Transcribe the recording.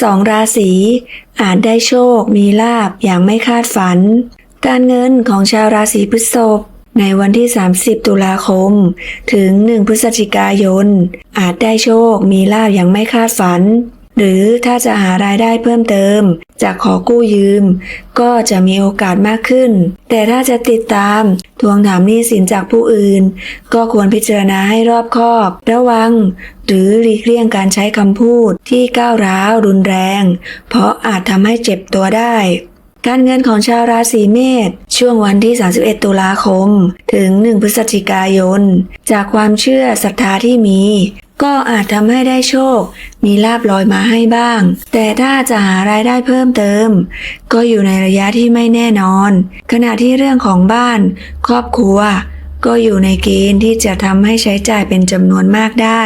สองราศีอาจได้โชคมีลาบอย่างไม่คาดฝัน การเงินของชาวราศีพฤษภในวันที่ 30 ตุลาคม ถึง 1 พฤศจิกายน อาจได้โชคมีลาบอย่างไม่คาดฝัน หรือถ้าจะหารายได้เพิ่มเติม จากขอกู้ยืม ก็จะมีโอกาสมากขึ้น แต่ถ้าจะติดตามทวงถามหนี้สินจากผู้อื่น ก็ควรพิจารณาให้รอบคอบ ระวัง หรือหลีกเลี่ยงการใช้คำพูดที่ก้าวร้าวรุนแรง เพราะอาจทำให้เจ็บตัวได้ การเงินของชาวราศีเมษช่วงวันที่ 31 ตุลาคม ถึง 1 พฤศจิกายน จากความเชื่อศรัทธาที่มี ก็อาจทำให้ได้โชค มีลาบลอยมาให้บ้าง แต่ถ้าจะหารายได้เพิ่มเติม ก็อยู่ในระยะที่ไม่แน่นอน ขณะที่เรื่องของบ้าน ครอบครัว ก็อยู่ในเกณฑ์ที่จะทำให้ใช้จ่ายเป็นจำนวนมากได้